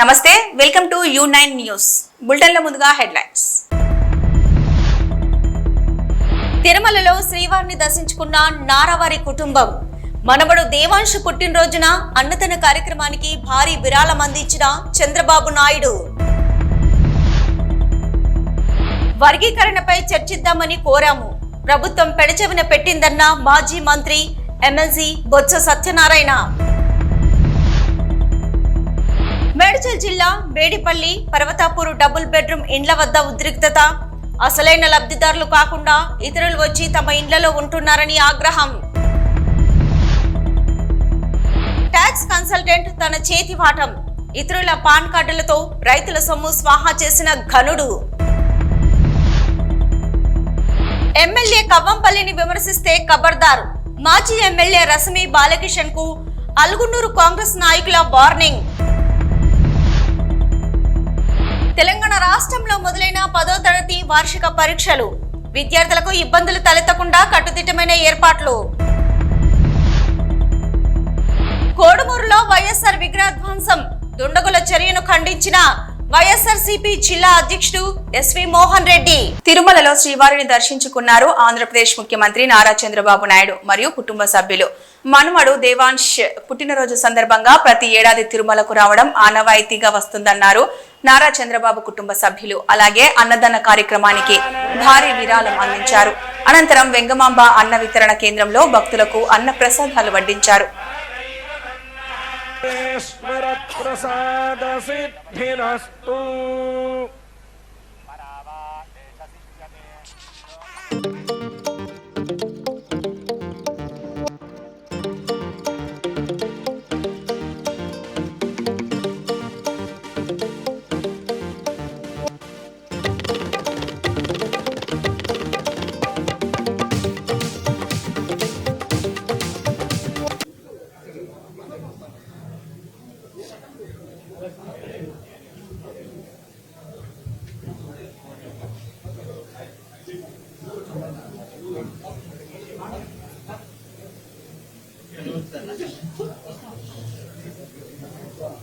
నమస్తే welcome to U nine news. బులెటిన్ల ముందుగా headlines. తిరుమలలో శ్రీవారిని దర్శించుకున్న నారావారి కుటుంబం. మనవడు దేవాంశు పుట్టినరోజున అన్నదాన కార్యక్రమానికి భారీ విరాళం అందించిన చంద్రబాబు నాయుడు. వర్గీకరణపై చర్చిద్దామని కోరాము. ప్రభుత్వం పెడచెవిన పెట్టిందన్న మాజీ మంత్రి ఎమ్మెల్సీ బొత్స సత్యనారాయణ. మేడ్చల్ జిల్లా బేడిపల్లి పర్వతాపూర్ డబుల్ బెడ్రూమ్ ఇండ్ల వద్ద ఉద్రిక్తత. అసలైన లబ్ధిదారులు కాకుండా ఇతరులు వచ్చి తమ ఇండ్లలో ఉంటున్నారని ఆగ్రహం. ట్యాక్స్ కన్సల్టెంట్ తన చేతి వాటం. ఇతరుల పాన్ కార్డులతో రైతుల సొమ్ము స్వాహా చేసిన ఘనుడు. ఎమ్మెల్యే కవ్వంపల్లిని విమర్శిస్తే ఖబర్దార్ మాజీ ఎమ్మెల్యే రసమి బాలకిషన్కు అల్గున్నూరు కాంగ్రెస్ నాయకుల వార్నింగ్. తెలంగాణ రాష్ట్రంలో మొదలైన పదో తరగతి వార్షిక పరీక్షలు. విద్యార్థులకు ఇబ్బందులు తలెత్తకుండా కట్టుదిట్టమైన ఏర్పాట్లు. కోడుమూరులో వైఎస్ఆర్ విగ్రహధ్వంసం. దుండగుల చర్యను ఖండించిన వైఎస్ఆర్సీపీ జిల్లా అధ్యక్షుడు ఎస్వి మోహన్ రెడ్డి. తిరుమలలో శ్రీవారిని దర్శించుకున్నారు ఆంధ్రప్రదేశ్ ముఖ్యమంత్రి నారా చంద్రబాబు నాయుడు మరియు కుటుంబ సభ్యులు. మనుమడు దేవాంశ్ పుట్టినరోజు సందర్భంగా ప్రతి ఏడాది తిరుమలకు రావడం ఆనవాయితీగా వస్తుందన్నారు నారా చంద్రబాబు కుటుంబ సభ్యులు. అలాగే అన్నదాన కార్యక్రమానికి భారీ విరాళం అందించారు. అనంతరం వెంగమాంబ అన్న వితరణ కేంద్రంలో భక్తులకు అన్న ప్రసాదాలు వడ్డించారు. ఈశ్వరప్రసాదసిద్ధిరస్తు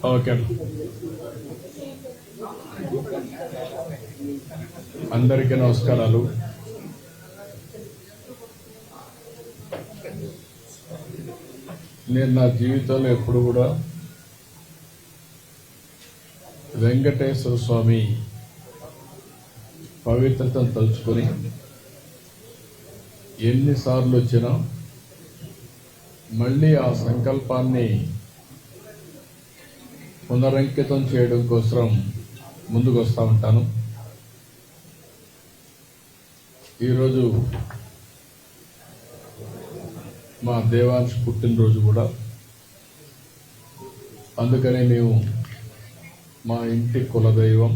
ఓకే. అందరికీ నమస్కారాలు. నేను నా జీవితంలో ఎప్పుడు కూడా వెంకటేశ్వర స్వామి పవిత్రతను తలుచుకొని ఎన్నిసార్లు వచ్చినా మళ్ళీ ఆ సంకల్పాన్ని పునరంకితం చేయడం కోసం ముందుకు వస్తూ ఉంటాను. ఈరోజు మా దేవాంశ పుట్టినరోజు కూడా. అందుకనే మేము మా ఇంటి కులదైవం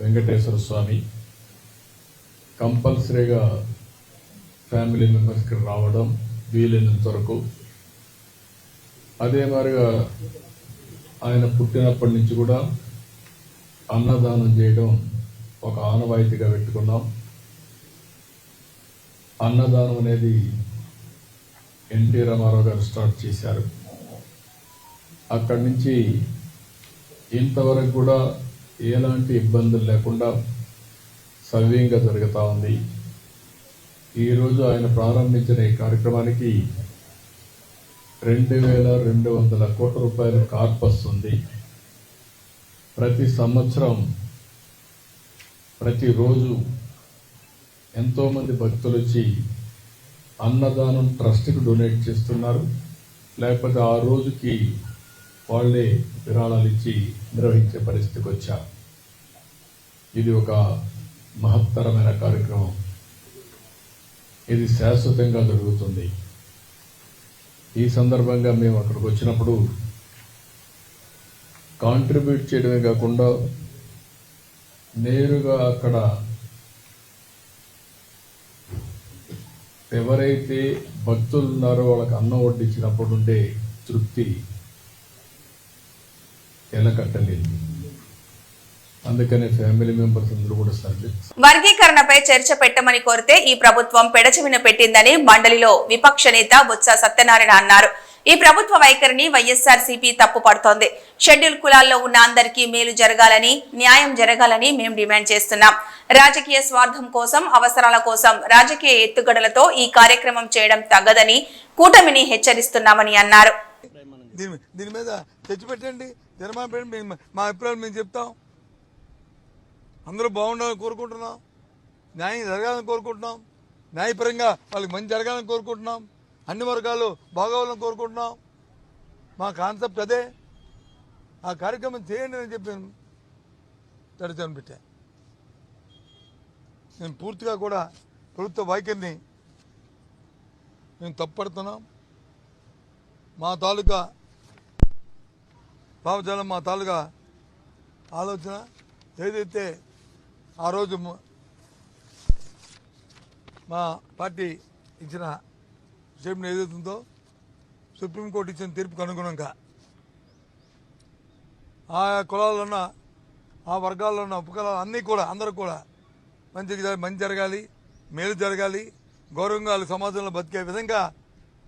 వెంకటేశ్వర స్వామి కంపల్సరీగా ఫ్యామిలీ మెంబర్స్కి రావడం వీలైనంత వరకు. అదే మరిగా ఆయన పుట్టినప్పటి నుంచి కూడా అన్నదానం చేయడం ఒక ఆనవాయితీగా పెట్టుకున్నాం. అన్నదానం అనేది ఎన్టీ రామారావు గారు స్టార్ట్ చేశారు. అక్కడి నుంచి ఇంతవరకు కూడా ఎలాంటి ఇబ్బందులు లేకుండా సవ్యంగా జరుగుతూ ఉంది. ఈరోజు ఆయన ప్రారంభించిన ఈ కార్యక్రమానికి రెండు వేల రెండు వందల కోట్ల రూపాయల కార్పస్ ఉంది. ప్రతి సంవత్సరం ప్రతిరోజు ఎంతోమంది భక్తులు వచ్చి అన్నదానం ట్రస్ట్కి డొనేట్ చేస్తున్నారు. లేకపోతే ఆ రోజుకి వాళ్ళే విరాళాలు ఇచ్చి నిర్వహించే పరిస్థితికి వచ్చారు. ఇది ఒక మహత్తరమైన కార్యక్రమం. ఇది శాశ్వతంగా జరుగుతుంది. ఈ సందర్భంగా మేము అక్కడికి వచ్చినప్పుడు కాంట్రిబ్యూట్ చేయడమే కాకుండా నేరుగా అక్కడ ఎవరైతే భక్తులు ఉన్నారో వాళ్ళకి అన్నం వడ్డించినప్పుడు ఉండే తృప్తి ఎలకట్టలేదు అందుకనే ఫ్యామిలీ మెంబర్స్ అందరూ కూడా వర్గీకరణపై చర్చ పెట్టమని కోరితే ఈ ప్రభుత్వం పెడచెవిన పెట్టిందని మండలిలో విపక్ష నేత బొత్స సత్యనారాయణ అన్నారు. ఈ ప్రభుత్వ వైఖరిని వైఎస్ఆర్ సిపి తప్పుపడుతోంది షెడ్యూల్ కులాల్లో ఉన్న అందరికీ మేలు జరగాలని న్యాయం జరగాలని మేము డిమాండ్ చేస్తున్నాం. రాజకీయ స్వార్థం కోసం అవసరాల కోసం రాజకీయ ఎత్తుగడలతో ఈ కార్యక్రమం చేయడం తగ్గదని కూటమిని హెచ్చరిస్తున్నామని అన్నారు. దీని మీద తెచ్చి పెట్టండి తీర్మానం పెట్టండి మేము- మా అభిప్రాయం మేము చెప్తాం. అందరూ బాగుండాలని కోరుకుంటున్నాం. న్యాయం జరగాలని కోరుకుంటున్నాం. న్యాయపరంగా వాళ్ళకి మంచి జరగాలని కోరుకుంటున్నాం. అన్ని వర్గాలు బాగోవాలని కోరుకుంటున్నాం. మా కాన్సెప్ట్ అదే. ఆ కార్యక్రమం చేయండి అని చెప్పాను తడిచాను పెట్టా నేను పూర్తిగా కూడా ప్రభుత్వ వైఖరిని మేము తప్పుపడుతున్నాం. మా తాలూకా భావజాలం మా తాలూకా ఆలోచన ఏదైతే ఆ రోజు మా పార్టీ ఇచ్చిన స్టేట్మెంట్ ఏదైతే సుప్రీంకోర్టు ఇచ్చిన తీర్పుకు అనుగుణంగా ఆ కులాల్లో ఉన్న ఆ వర్గాల్లో ఉన్న ఉపకులాలు అన్నీ కూడా అందరూ కూడా మంచి మంచి జరగాలి మేలు జరగాలి గౌరవంగా వాళ్ళు సమాజంలో బతికే విధంగా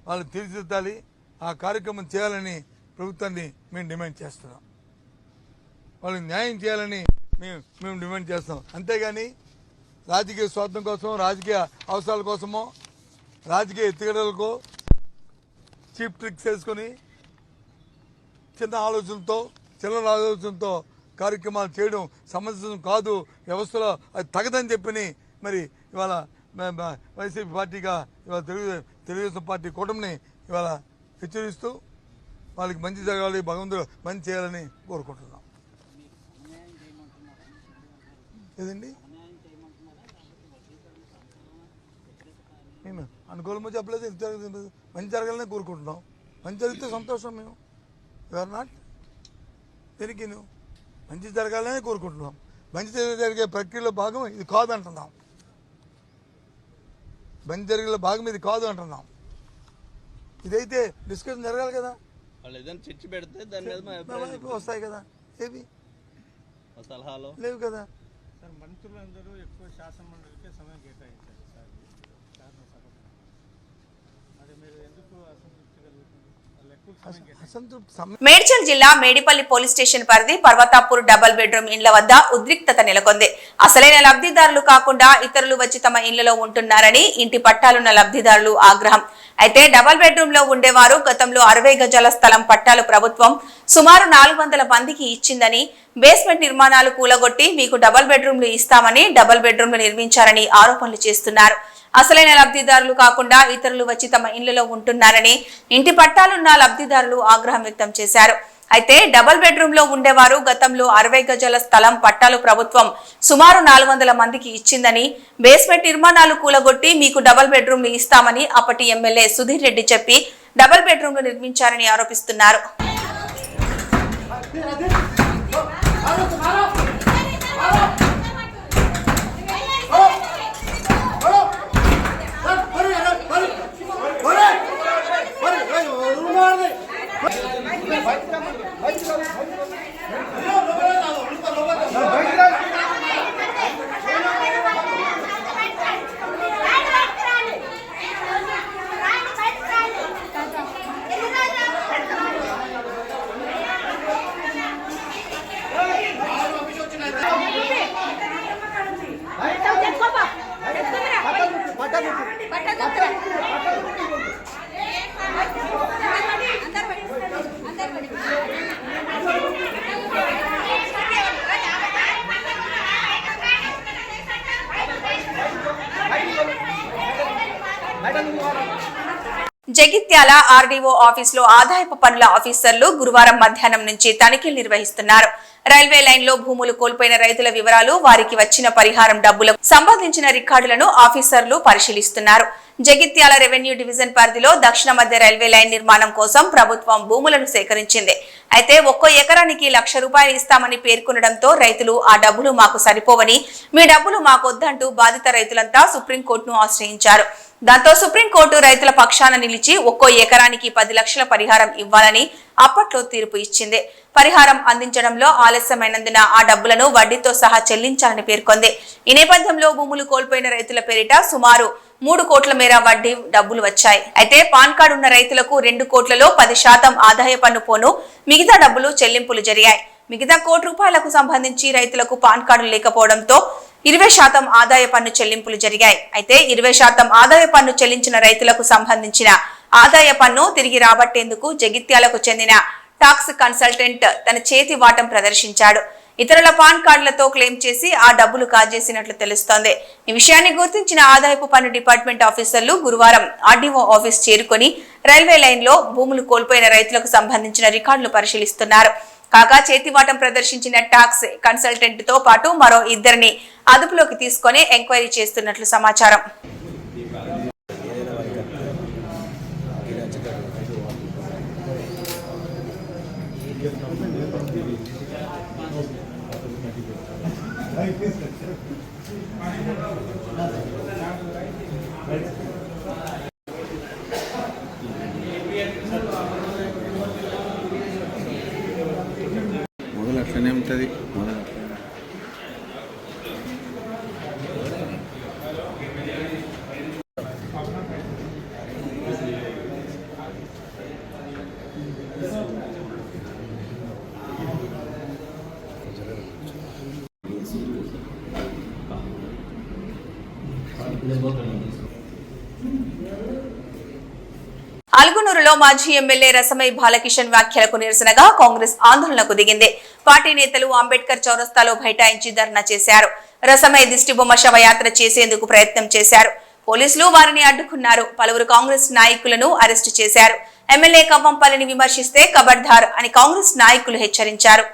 వాళ్ళు తీర్చిదిద్దాలి ఆ కార్యక్రమం చేయాలని ప్రభుత్వాన్ని మేము డిమాండ్ చేస్తున్నాం. వాళ్ళకి న్యాయం చేయాలని మేము మేము డిమాండ్ చేస్తాం. అంతేగాని రాజకీయ స్వార్థం కోసం రాజకీయ అవసరాల కోసమో రాజకీయ ఎత్తుగడలకు చీప్ ట్రిక్స్ వేసుకొని చిన్న ఆలోచనతో చిల్లర ఆలోచనతో కార్యక్రమాలు చేయడం సమంజసం కాదు వ్యవస్థలో అది తగదని చెప్పని మరి ఇవాళ వైసీపీ పార్టీగా ఇవాళ తెలుగు తెలుగుదేశం పార్టీ కూటమిని ఇవాళ హెచ్చరిస్తూ వాళ్ళకి మంచి జరగాలి భగవంతుడు మంచి చేయాలని కోరుకుంటున్నాం. ఏదండి? మేము అనుకూలమో చెప్పలేదు ఇది జరగదు. మంచి జరగాలని కోరుకుంటున్నాం. మంచి జరిగితే సంతోషం మేము. యూఆర్ నాట్ నువ్వు మంచి జరగాలని కోరుకుంటున్నాం. మంచి జరిగే ప్రక్రియలో భాగం ఇది కాదు అంటున్నాం. మంచి జరిగే భాగం ఇది కాదు అంటున్నాం. ఇదైతే డిస్కషన్ జరగాలి కదా. వాళ్ళు ఏదైనా చర్చ పెడితే దాని మీద వస్తాయి కదా. ఏవి? సలహాలు. లేవు కదా. సార్ మంత్రులందరూ ఎక్కువ శాసనమండలికే సమయం కేటాయించారు సార్. శాసనసభ మరి మీరు ఎందుకు అసలు కలుగుతుంది వాళ్ళు ఎక్కువ సమయం కేటాయించారు అసంతృప్తి సమ మేడ్చల్ జిల్లా మేడిపల్లి పోలీస్ స్టేషన్ పరిధి పర్వతాపూర్ డబల్ బెడ్రూమ్ ఇండ్ల వద్ద ఉద్రిక్తత నెలకొంది. అసలైన లబ్ధిదారులు కాకుండా ఇతరులు వచ్చి తమ ఇళ్ళలో ఉంటున్నారని ఇంటి పట్టాలున్న లబ్ధిదారులు ఆగ్రహం. అయితే డబల్ బెడ్రూమ్లో ఉండేవారు గతంలో అరవై గజాల స్థలం పట్టాలు ప్రభుత్వం సుమారు నాలుగు వందల మందికి ఇచ్చిందని బేస్మెంట్ నిర్మాణాలు కూలగొట్టి మీకు డబల్ బెడ్రూమ్లు ఇస్తామని డబల్ బెడ్రూమ్లు నిర్మించారని ఆరోపణలు చేస్తున్నారు. అసలైన లబ్ధిదారులు కాకుండా ఇతరులు వచ్చి తమ ఇళ్ళలో ఉంటున్నారని ఇంటి పట్టాలున్న లబ్ధిదారులు ఆగ్రహం వ్యక్తం చేశారు. అయితే డబుల్ బెడ్రూమ్లో ఉండేవారు గతంలో అరవై గజాల స్థలం పట్టాలు ప్రభుత్వం సుమారు నాలుగు వందల మందికి ఇచ్చిందని బేస్మెంట్ నిర్మాణాలు కూలగొట్టి మీకు డబుల్ బెడ్రూమ్లు ఇస్తామని అప్పటి ఎమ్మెల్యే సుధీర్ రెడ్డి చెప్పి డబుల్ బెడ్రూమ్లు నిర్మించారని ఆరోపిస్తున్నారు. జగిత్యాల ఆర్డీఓ ఆఫీసులో ఆదాయపు పనుల ఆఫీసర్లు గురువారం మధ్యాహ్నం నుంచి తనిఖీలు నిర్వహిస్తున్నారు. రైల్వే లైన్లో భూములు కోల్పోయిన రైతుల వివరాలు వారికి వచ్చిన పరిహారం డబ్బులకు సంబంధించిన రికార్డులను ఆఫీసర్లు పరిశీలిస్తున్నారు. జగిత్యాల రెవెన్యూ డివిజన్ పరిధిలో దక్షిణ మధ్య రైల్వే లైన్ నిర్మాణం కోసం ప్రభుత్వం భూములను సేకరించింది. అయితే ఒక్కో ఎకరానికి లక్ష రూపాయలు ఇస్తామని పేర్కొనడంతో రైతులు ఆ డబ్బులు మాకు సరిపోవని మీ డబ్బులు మాకొద్దంటూ బాధిత రైతులంతా సుప్రీంకోర్టును ఆశ్రయించారు. దాంతో సుప్రీంకోర్టు రైతుల పక్షాన నిలిచి ఒక్కో ఎకరానికి పది లక్షల పరిహారం ఇవ్వాలని అప్పట్లో తీర్పు ఇచ్చింది. పరిహారం అందించడంలో ఆలస్యమైనందున ఆ డబ్బులను వడ్డీతో సహా చెల్లించాలని పేర్కొంది. ఈ నేపథ్యంలో భూములు కోల్పోయిన రైతుల పేరిట సుమారు మూడు కోట్ల మేర వడ్డీ డబ్బులు వచ్చాయి. అయితే పాన్ కార్డు ఉన్న రైతులకు రెండు కోట్లలో పది శాతం ఆదాయ పన్ను పోను మిగతా డబ్బులు చెల్లింపులు జరిగాయి. మిగతా కోటి రూపాయలకు సంబంధించి రైతులకు పాన్ కార్డు లేకపోవడంతో ఇరవై శాతం ఆదాయ పన్ను చెల్లింపులు జరిగాయి. అయితే ఇరవై శాతం ఆదాయ పన్ను చెల్లించిన రైతులకు సంబంధించిన ఆదాయ పన్ను తిరిగి రాబట్టేందుకు జగిత్యాలకు చెందిన టాక్స్ కన్సల్టెంట్ తన చేతి వాటం ప్రదర్శించాడు. ఇతరుల పాన్ కార్డులతో క్లెయిమ్ చేసి ఆ డబ్బులు కాజేసినట్లు తెలుస్తోంది. ఈ విషయాన్ని గుర్తించిన ఆదాయపు పన్ను డిపార్ట్మెంట్ ఆఫీసర్లు గురువారం ఆర్డీఓ ఆఫీస్ చేరుకొని రైల్వే లైన్లో భూములు కోల్పోయిన రైతులకు సంబంధించిన రికార్డులు పరిశీలిస్తున్నారు. కాగా చేతివాటం ప్రదర్శించిన టాక్స్ కన్సల్టెంట్తో పాటు మరో ఇద్దరిని అదుపులోకి తీసుకొని ఎంక్వైరీ చేస్తున్నట్లు సమాచారం. అల్గునూరులో మాజీ ఎమ్మెల్యే రసమై బాలకిషన్ వ్యాఖ్యలకు నిరసనగా కాంగ్రెస్ ఆందోళనకు దిగింది పార్టీ నేతలు అంబేద్కర్ చౌరస్తాలో బైఠాయించి ధర్నా చేశారు రసమై దిష్టిబొమ్మ శవయాత్ర చేసేందుకు ప్రయత్నం చేశారు పోలీసులు వారిని అడ్డుకున్నారు పలువురు కాంగ్రెస్ నాయకులను అరెస్టు చేశారు ఎమ్మెల్యే కవ్వంపల్లిని విమర్శిస్తే కబడ్దార్ అని కాంగ్రెస్ నాయకులు హెచ్చరించారు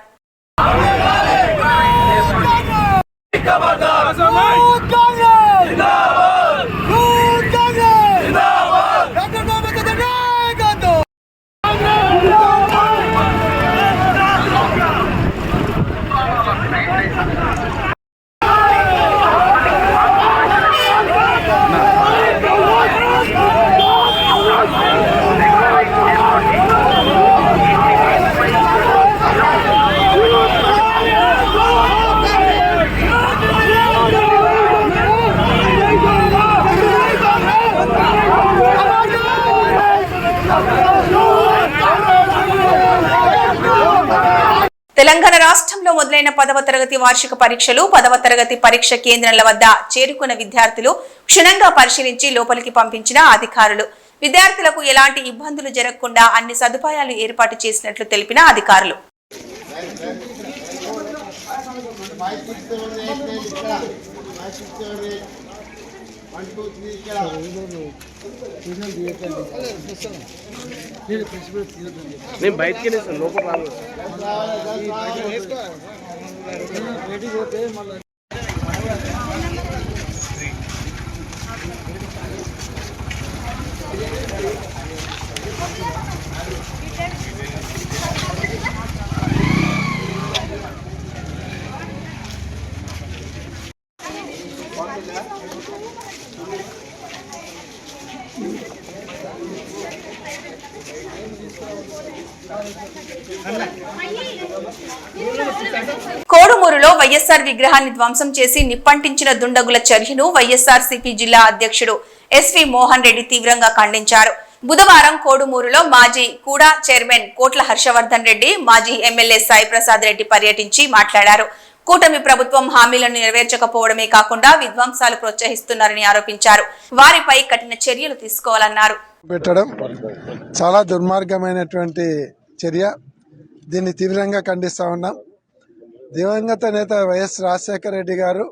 తెలంగాణ రాష్ట్రంలో మొదలైన పదవ తరగతి వార్షిక పరీక్షలు పదవ తరగతి పరీక్ష కేంద్రాల వద్ద చేరుకున్న విద్యార్థులు క్షుణ్ణంగా పరిశీలించి లోపలికి పంపించిన అధికారులు విద్యార్థులకు ఎలాంటి ఇబ్బందులు జరగకుండా అన్ని సదుపాయాలు ఏర్పాటు చేసినట్లు తెలిపిన అధికారులు నేను బయటికి వెళ్ళేసాను లోపల రాను కోడుమూరులో వైఎస్ఆర్ విగ్రహాన్ని ధ్వంసం చేసి నిప్పంటించిన దుండగుల చర్యను వైఎస్ఆర్ సిపి జిల్లా అధ్యక్షుడు ఎస్వి మోహన్ రెడ్డి తీవ్రంగా ఖండించారు. బుధవారం కోడుమూరులో మాజీ కూడా చైర్మన్ కోట్ల హర్షవర్ధన్ రెడ్డి మాజీ ఎమ్మెల్యే సాయి ప్రసాద్ రెడ్డి పర్యటించి మాట్లాడారు. కూటమి ప్రభుత్వం హామీలను నెరవేర్చకపోవడమే కాకుండా విధ్వంసాలు ప్రోత్సహిస్తున్నారని ఆరోపించారు. వారిపై కఠిన చర్యలు తీసుకోవాలన్నారు. పెట్టడం చాలా దుర్మార్గమైనటువంటి చర్య. దీన్ని తీవ్రంగా ఖండిస్తా ఉన్నాం. దివంగత నేత వైఎస్ రాజశేఖర రెడ్డి గారు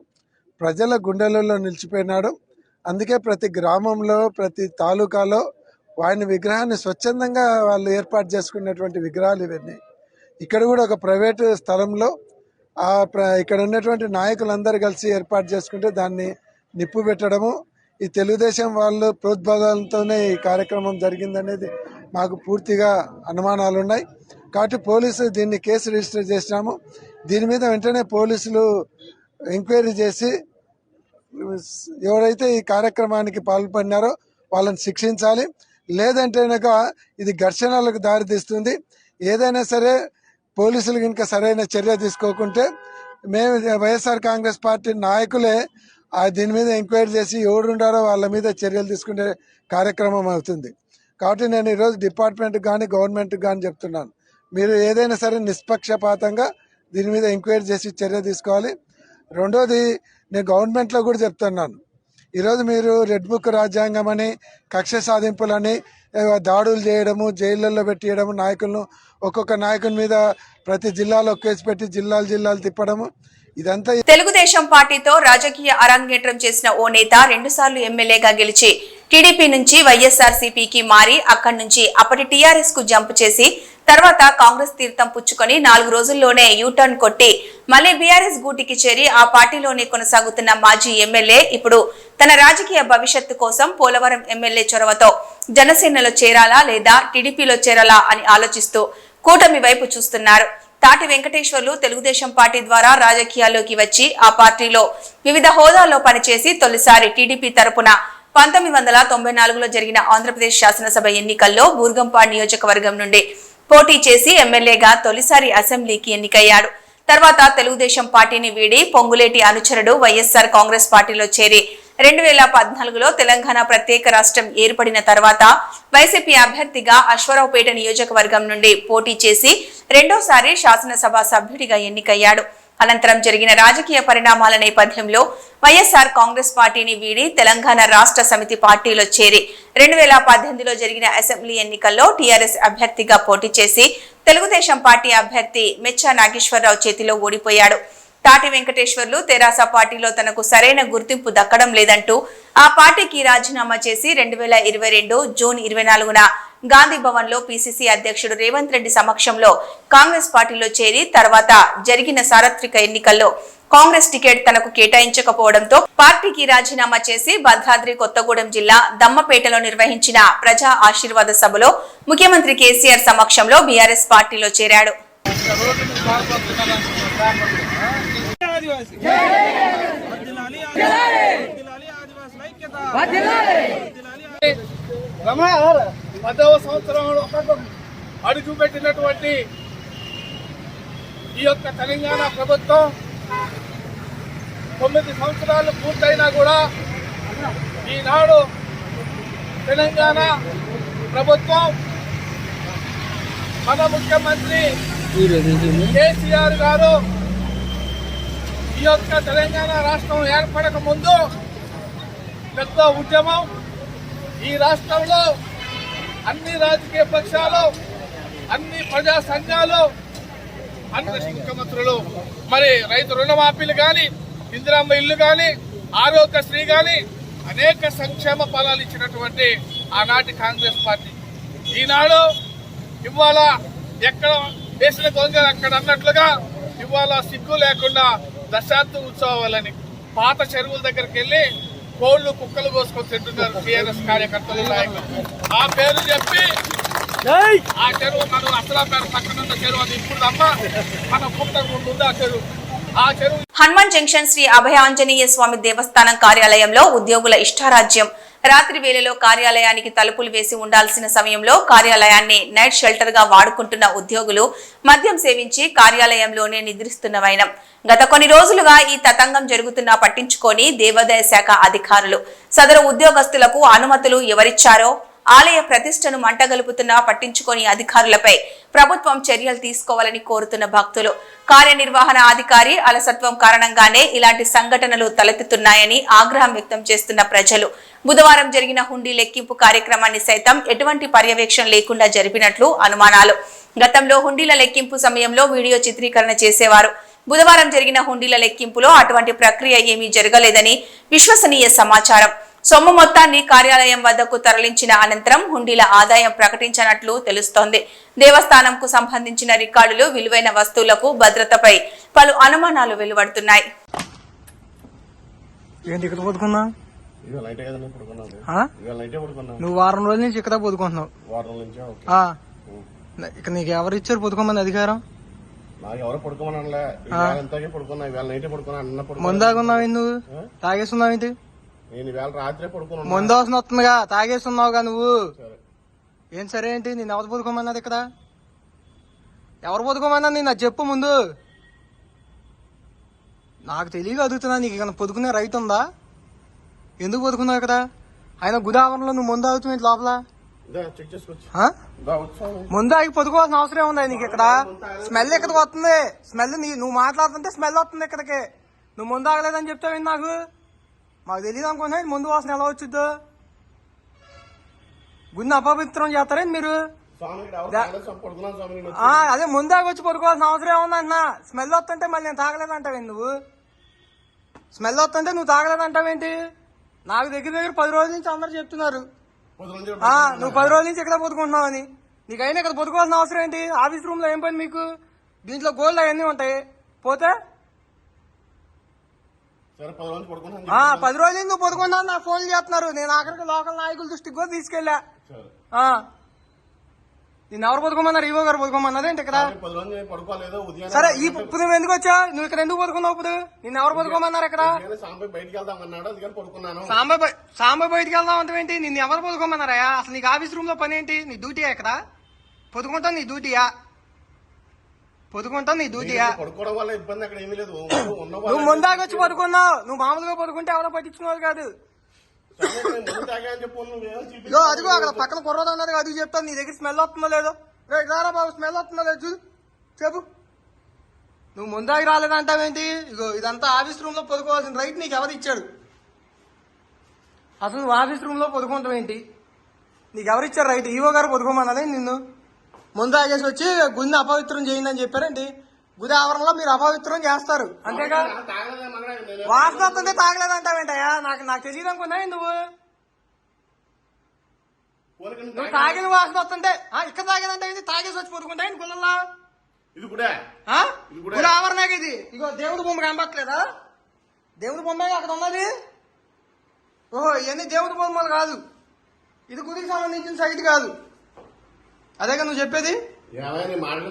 ప్రజల గుండెలలో నిలిచిపోయినాడు. అందుకే ప్రతి గ్రామంలో ప్రతి తాలూకాలో ఆయన విగ్రహాన్ని స్వచ్ఛందంగా వాళ్ళు ఏర్పాటు చేసుకున్నటువంటి విగ్రహాలు ఇవన్నీ. ఇక్కడ కూడా ఒక ప్రైవేటు స్థలంలో ఆ ప్ర ఇక్కడ ఉన్నటువంటి నాయకులందరూ కలిసి ఏర్పాటు చేసుకుంటే దాన్ని నిప్పు పెట్టడము ఈ తెలుగుదేశం వాళ్ళు ప్రోద్బలంతోనే ఈ కార్యక్రమం జరిగిందనేది మాకు పూర్తిగా అనుమానాలు ఉన్నాయి కాబట్టి పోలీసు దీన్ని కేసు రిజిస్టర్ చేసినాము. దీని మీద వెంటనే పోలీసులు ఎంక్వైరీ చేసి ఎవరైతే ఈ కార్యక్రమానికి పాల్పడినారో వాళ్ళని శిక్షించాలి. లేదంటే కనుక ఇది ఘర్షణలకు దారితీస్తుంది ఏదైనా సరే పోలీసులు కనుక సరైన చర్య తీసుకోకుంటే మేము వైఎస్ఆర్ కాంగ్రెస్ పార్టీ నాయకులే ఆ దీని మీద ఎంక్వైరీ చేసి ఎవరుండారో వాళ్ళ మీద చర్యలు తీసుకునే కార్యక్రమం అవుతుంది. కాబట్టి నేను ఈరోజు డిపార్ట్మెంట్కి కానీ గవర్నమెంట్కి కానీ చెప్తున్నాను. మీరు ఏదైనా సరే నిష్పక్షపాతంగా దీని మీద ఎంక్వైరీ చేసి చర్య తీసుకోవాలి. రెండోది నేను గవర్నమెంట్లో కూడా చెప్తున్నాను. ఈరోజు మీరు రెడ్ బుక్ రాజ్యాంగం అని కక్ష సాధింపులని దాడులు చేయడము జైళ్ళల్లో పెట్టియడము నాయకులను ఒక్కొక్క నాయకుని మీద ప్రతి జిల్లాలో కేసు పెట్టి జిల్లాలు జిల్లాలు తిప్పడము ఇదంతా తెలుగుదేశం పార్టీతో రాజకీయ అరంగేట్రం చేసిన ఓ నేత రెండుసార్లు ఎమ్మెల్యేగా గెలిచి టీడీపీ నుంచి వైఎస్ఆర్ మారి అక్కడి నుంచి అప్పటి టీఆర్ఎస్కు జంప్ చేసి తర్వాత కాంగ్రెస్ తీర్థం పుచ్చుకొని నాలుగు రోజుల్లోనే యూటర్న్ కొట్టి మళ్ళీ బీఆర్ఎస్ గూటికి చేరి ఆ పార్టీలోనే కొనసాగుతున్న మాజీ ఎమ్మెల్యే ఇప్పుడు తన రాజకీయ భవిష్యత్తు కోసం పోలవరం ఎమ్మెల్యే చొరవతో జనసేనలో చేరాలా లేదా టీడీపీలో చేరాలా అని ఆలోచిస్తూ కూటమి వైపు చూస్తున్నారు. తాటి వెంకటేశ్వర్లు తెలుగుదేశం పార్టీ ద్వారా రాజకీయాల్లోకి వచ్చి ఆ పార్టీలో వివిధ హోదాల్లో పనిచేసి తొలిసారి టీడీపీ తరపున పంతొమ్మిది వందల తొంభై నాలుగులో జరిగిన ఆంధ్రప్రదేశ్ శాసనసభ ఎన్నికల్లో బూర్గంపాడ్ నియోజకవర్గం నుండి పోటీ చేసి ఎమ్మెల్యేగా తొలిసారి అసెంబ్లీకి ఎన్నికయ్యాడు. తర్వాత తెలుగుదేశం పార్టీని వీడి పొంగులేటి అనుచరుడు వైఎస్ఆర్ కాంగ్రెస్ పార్టీలో చేరి రెండు వేల పద్నాలుగులో తెలంగాణ ప్రత్యేక రాష్ట్రం ఏర్పడిన తర్వాత వైసీపీ అభ్యర్థిగా అశ్వరావుపేట నియోజకవర్గం నుండి పోటీ చేసి రెండోసారి శాసనసభ సభ్యుడిగా ఎన్నికయ్యాడు. అనంతరం జరిగిన రాజకీయ పరిణామాల నేపథ్యంలో వైఎస్ఆర్ కాంగ్రెస్ పార్టీని వీడి తెలంగాణ రాష్ట్ర సమితి పార్టీలో చేరి రెండు వేల పద్దెనిమిదిలో జరిగిన అసెంబ్లీ ఎన్నికల్లో టీఆర్ఎస్ అభ్యర్థిగా పోటీ చేసి తెలుగుదేశం పార్టీ అభ్యర్థి మెచ్చా నాగేశ్వరరావు చేతిలో ఓడిపోయాడు. తాటి వెంకటేశ్వర్లు తెరాస పార్టీలో తనకు సరైన గుర్తింపు దక్కడం లేదంటూ ఆ పార్టీకి రాజీనామా చేసి రెండు వేల ఇరవై రెండు జూన్ ఇరవై నాలుగున గాంధీ భవన్లో పిసిసి అధ్యక్షుడు రేవంత్ రెడ్డి సమక్షంలో కాంగ్రెస్ పార్టీలో చేరి తర్వాత జరిగిన సార్వత్రిక ఎన్నికల్లో కాంగ్రెస్ టికెట్ తనకు కేటాయించకపోవడంతో పార్టీకి రాజీనామా చేసి భద్రాద్రి కొత్తగూడెం జిల్లా దమ్మపేటలో నిర్వహించిన ప్రజా ఆశీర్వాద సభలో ముఖ్యమంత్రి కేసీఆర్ సమక్షంలో బీఆర్ఎస్ పార్టీలో చేరాడు. ఆదివాసి పదవ సంవత్సరంలో అడుగు పెట్టినటువంటి ఈ యొక్క తెలంగాణ ప్రభుత్వం తొమ్మిది సంవత్సరాలు పూర్తయినా కూడా ఈనాడు తెలంగాణ ప్రభుత్వం మన ముఖ్యమంత్రి కేసీఆర్ గారు ఈ యొక్క తెలంగాణ రాష్ట్రం ఏర్పడక ముందు పెద్ద ఉద్యమం ఈ రాష్ట్రంలో అన్ని రాజకీయ పక్షాలు అన్ని ప్రజా సంఘాలు అన్ని ముఖ్యమంత్రులు మరి రైతు రుణమాఫీలు కానీ ఇందిరామ్మ ఇల్లు కానీ ఆరోగ్యశ్రీ కానీ అనేక సంక్షేమ ఫలాలు ఇచ్చినటువంటి ఆనాటి కాంగ్రెస్ పార్టీ. ఈనాడు ఇవాళ ఎక్కడ వేసిన గొంగ అక్కడ అన్నట్లుగా ఇవాళ సిగ్గు లేకుండా దశాబ్ద ఉత్సవాలని పాత చెరువుల దగ్గరికి వెళ్ళి కోళ్ళు కుక్కలు కోసుకొని తింటున్నారు టీఆర్ఎస్ కార్యకర్తలు నాయకులు. ఆ పేరు చెప్పి ఆ చెరువు మనం అసలాపేట పక్కన ఉన్న చెరువు అది ఇప్పుడు తప్ప మన పుట్టక ముందు ఉంది ఆ చెరువు. ఆ చెరువు హనుమాన్ జంక్షన్ శ్రీ అభయ ఆంజనేయ స్వామి దేవస్థానం కార్యాలయంలో ఉద్యోగుల ఇష్టారాజ్యం. రాత్రి వేళలో కార్యాలయానికి తలుపులు వేసి ఉండాల్సిన సమయంలో కార్యాలయాన్ని నైట్ షెల్టర్గా వాడుకుంటున్న ఉద్యోగులు మద్యం సేవించి కార్యాలయంలోనే నిద్రిస్తున్న వైనం గత కొన్ని రోజులుగా ఈ తతంగం జరుగుతున్నా పట్టించుకొని దేవాదాయ శాఖ అధికారులు సదరు ఉద్యోగస్తులకు అనుమతులు ఎవరిచ్చారో ఆలయ ప్రతిష్టను మంటగలుపుతున్నా పట్టించుకొని అధికారులపై ప్రభుత్వం చర్యలు తీసుకోవాలని కోరుతున్న భక్తులు. కార్యనిర్వహణ అధికారి అలసత్వం కారణంగానే ఇలాంటి సంఘటనలు తలెత్తుతున్నాయని ఆగ్రహం వ్యక్తం చేస్తున్న ప్రజలు. బుధవారం జరిగిన హుండీ లెక్కింపు కార్యక్రమాన్ని సైతం ఎటువంటి పర్యవేక్షణ లేకుండా జరిపినట్లు అనుమానాలు. గతంలో హుండీల లెక్కింపు సమయంలో వీడియో చిత్రీకరణ చేసేవారు. బుధవారం జరిగిన హుండీల లెక్కింపులో అటువంటి ప్రక్రియ ఏమీ జరగలేదని విశ్వసనీయ సమాచారం. సొమ్ము మొత్తాన్ని కార్యాలయం వద్దకు తరలించిన అనంతరం హుండీల ఆదాయం ప్రకటించినట్లు తెలుస్తోంది. దేవస్థానంకు సంబంధించిన రికార్డులు విలువైన వస్తువులకు భద్రతపై పలు అనుమానాలు వెలువడుతున్నాయి. నువ్వు వారం రోజుల నుంచి ఇక్కడ పొదుకుంటున్నావు వారం నుంచి ఓకే. ఆ. ఇక నీకు ఎవరు ఇచ్చారు పొదుకోమని అధికారం? ముందాగున్నావు నువ్వు తాగేస్తున్నావు ఏంటి? నేను రాత్రే పడుకున్నాను ముందు అవసరం వస్తుందిగా తాగేస్తున్నావుగా నువ్వు. ఏం సరే ఏంటి నేను ఎవరు పొదుకోమన్నది ఇక్కడ? ఎవరు పొదుకోమన్నా నేను అది చెప్పు ముందు. నాకు తెలియక అడుగుతున్నా నీకు ఇక్కడ పొదుకునే రైతు ఉందా? ఎందుకు బతుకున్నావు ఇక్కడ? ఆయన గుదావరంలో నువ్వు ముందు అవుతుంది లోపల? ముందు ఆగి పొదుకోవాల్సిన అవసరం ఉంది నీకు ఇక్కడ? స్మెల్ ఇక్కడికి వస్తుంది? స్మెల్ నీ నువ్వు మాట్లాడుతుంటే స్మెల్ వస్తుంది ఇక్కడికి. నువ్వు ముందు ఆగలేదని చెప్తావు నాకు? మాకు తెలియదు అనుకున్నా ఇది ముందు వాసన ఎలా వచ్చిద్దో. గుండె అపవిత్రం చేస్తారేంటి మీరు? అదే ముందాక వచ్చి పడుకోవాల్సిన అవసరం ఏముందన్నా స్మెల్ వస్తుంటే మళ్ళీ నేను తాగలేదంటావేంటి నువ్వు? స్మెల్ వస్తుంటే నువ్వు తాగలేదంటావేంటి? నాకు దగ్గర దగ్గర పది రోజుల నుంచి అందరు చెప్తున్నారు. నువ్వు పది రోజుల నుంచి ఇక్కడ పొదుకుంటున్నావని నీకైనా ఇక్కడ పొదుకోవాల్సిన అవసరం ఏంటి? ఆఫీస్ రూమ్లో ఏం పని మీకు? దీంట్లో గోల్డ్ అవన్నీ ఉంటాయి. పోతే పది రోజులు నుంచి నువ్వు పొదుకున్నావు నాకు ఫోన్ చేస్తున్నారు. నేను ఆఖరికి లోకల్ నాయకుల దృష్టికి కూడా తీసుకెళ్ళా. ఆ. నిన్ను ఎవరు పొదుకోమన్నారు ఈవో గారు పొదుకోమన్నారు ఏంటి ఇక్కడ? నేను సరే ఈ ఇప్పుడు నువ్వు ఎందుకు వచ్చా నువ్వు ఇక్కడ ఎందుకు పడుకున్నావు ఇప్పుడు? నిన్ను ఎవరు పడుకోమన్నారు ఇక్కడ? సాంబై సాంబాయ్ బయ- సాంబాయ్ బయటికి వెళ్దాం అంటే ఏంటి? నిన్ను ఎవరు పడుకోమన్నారా అసలు నీకు ఆఫీస్ రూమ్లో పని ఏంటి? నీ డ్యూటీయా ఇక్కడ? పొదుకుంటావు నీ డ్యూటీయా? పొదుకుంటావు నీ పడుకోవడం వల్ల ఇబ్బంది అక్కడ ఏమీ లేదు. నువ్వు ముందాక వచ్చి పడుకున్నావు. నువ్వు మామూలుగా పడుకుంటే ఎవరో పట్టించుకున్నావు కాదు. అదిగో అక్కడ పక్కన కుర్రోడు అన్నది అది చెప్తాను. నీ దగ్గర స్మెల్ వస్తుందో లేదో. రే రారా బాబు స్మెల్ వస్తుందో లేదో చూడు. చెప్పు. నువ్వు ముందాకి రాలేదంటావేంటి ఇగో ఇదంతా ఆఫీస్ రూమ్లో పడుకోవాల్సిన రైట్ నీకు ఎవరు ఇచ్చాడు? అసలు నువ్వు ఆఫీస్ రూమ్లో పడుకుంటావేంటి? నీకు ఎవరు ఇచ్చారు రైట్? ఈవో గారు పడుకోమన్నది నిన్ను? ముందు ఆగేసి వచ్చి గుండె అపవిత్రం చేయండి అని చెప్పారండి ఆవరణలో మీరు అపవిత్రం చేస్తారు. అంతేగా? వాసన వస్తుంటే తాగలేదంటావేంటయ్యా? నాకు నాకు తెలియదు అనుకున్నా నువ్వు? నువ్వు నువ్వు తాగా- తాగిన వాసన వస్తుంటే ఆ, ఇక్కడ తాగేదంటే ఇది తాగేసి వచ్చి పడుకుంటా గుళ్ళల్లో? ఇది కూడా ఆ? ఇది కూడా- గుడి ఆవరణకి ఇది. ఇగో దేవుడి బొమ్మ కనబట్టలేదా దేవుడి బొమ్మ అక్కడ ఉన్నది? ఓహో ఇవన్నీ దేవుడి బొమ్మలు కాదు. ఇది గుడికి సంబంధించిన సైట్ కాదు. అదేగా నువ్వు చెప్పేది?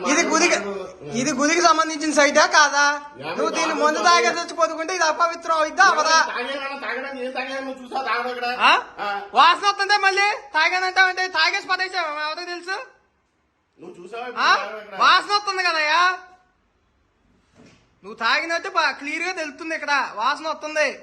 ఇది మాట్లాడు. ఇది గుడికి సంబంధించిన సైటా కాదా? నువ్వు దీన్ని ముందు తాగే- పడుకుంటే ఇది అపవిత్రం అవుద్దా? అవదా. వాసన వస్తుంటే మళ్ళీ? తాగానంటావంటే తాగేసి ఎవరికి తెలుసు? వాసన వస్తుంది కదయ్యా నువ్వు తాగినట్టు క్లియర్గా తెలుస్తుంది ఇక్కడ. వాసన వస్తుంది.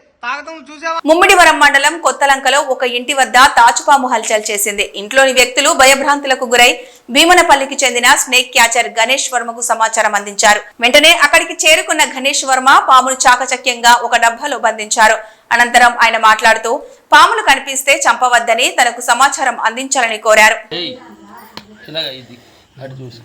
ముమ్మిడివరం మండలం కొత్తలంకలో ఒక ఇంటి వద్ద తాచుపాము హల్చల్ చేసింది. ఇంట్లోని వ్యక్తులు భయభ్రాంతులకు గురై భీమనపల్లికి చెందిన స్నేక్ క్యాచర్ గణేష్ వర్మకు సమాచారం అందించారు. వెంటనే అక్కడికి చేరుకున్న గణేష్ వర్మ పామును చాకచక్యంగా ఒక డబ్బాలో బంధించారు. అనంతరం ఆయన మాట్లాడుతూ పాములు కనిపిస్తే చంపవద్దని తనకు సమాచారం అందించాలని కోరారు ఏయ్ ఇలాగ ఇది అటు చూసి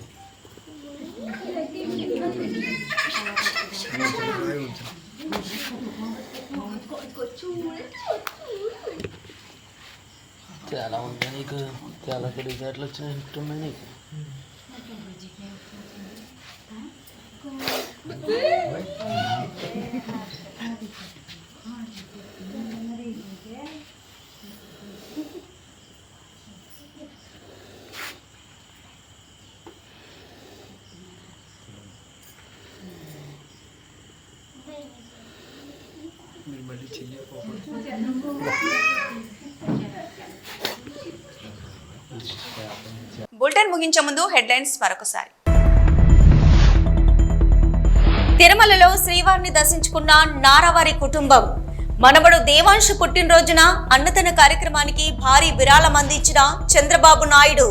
చాలా ఉంటాయి నీకు. చాలా తెలివితేటలు వచ్చినట్టున్నాయి నీకు. బులెటిన్ ముగించే ముందు హెడ్లైన్స్ మరొకసారి. తిరుమలలో శ్రీవారిని దర్శించుకున్న నారావారి కుటుంబం. మనవడు దేవాంశు పుట్టినరోజున అన్నదాన కార్యక్రమానికి భారీ విరాళం అందించిన చంద్రబాబు నాయుడు.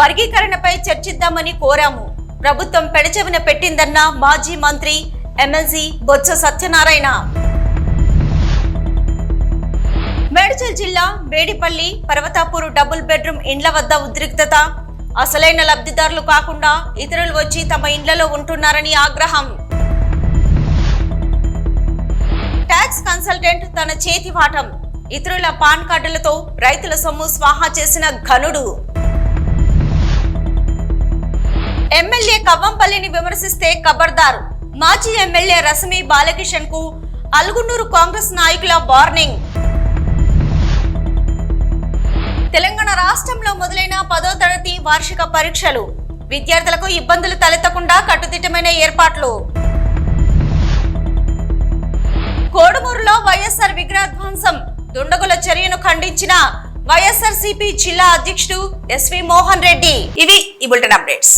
వర్గీకరణపై చర్చిద్దామని కోరాము. ప్రభుత్వం పెడచెవిన పెట్టిందన్న మాజీ మంత్రి ఎమ్మెల్సీ బొత్స సత్యనారాయణ. మేడ్చల్ జిల్లా బేడిపల్లి పర్వతాపూర్ డబుల్ బెడ్రూమ్ ఇండ్ల వద్ద ఉద్రిక్తత. అసలైన లబ్ధిదారులు కాకుండా ఇతరులు వచ్చి తమ ఇండ్లలో ఉంటున్నారని ఆగ్రహం. ట్యాక్స్ కన్సల్టెంట్ తన చేతి వాటం. ఇతరుల పాన్ కార్డులతో రైతుల సొమ్ము స్వాహా చేసిన ఘనుడు. ఎమ్మెల్యే కవ్వంపల్లిని విమర్శిస్తే ఖబర్దార్ మాజీ ఎమ్మెల్యే రసమి బాలకిషన్కు అల్గునూరు కాంగ్రెస్ నాయకుల వార్నింగ్. తెలంగాణ రాష్ట్రంలో మొదలైన పదో తరగతి వార్షిక పరీక్షలు. విద్యార్థులకు ఇబ్బందులు తలెత్తకుండా కట్టుదిట్టమైన ఏర్పాట్లు. కోడుమూరులో వైఎస్ఆర్ విగ్రహధ్వంసం. దుండగుల చర్యను ఖండించిన వైఎస్ఆర్ జిల్లా అధ్యక్షుడు ఎస్వి మోహన్ రెడ్డి. ఇవి ఈ బులెటిన్ అప్డేట్స్.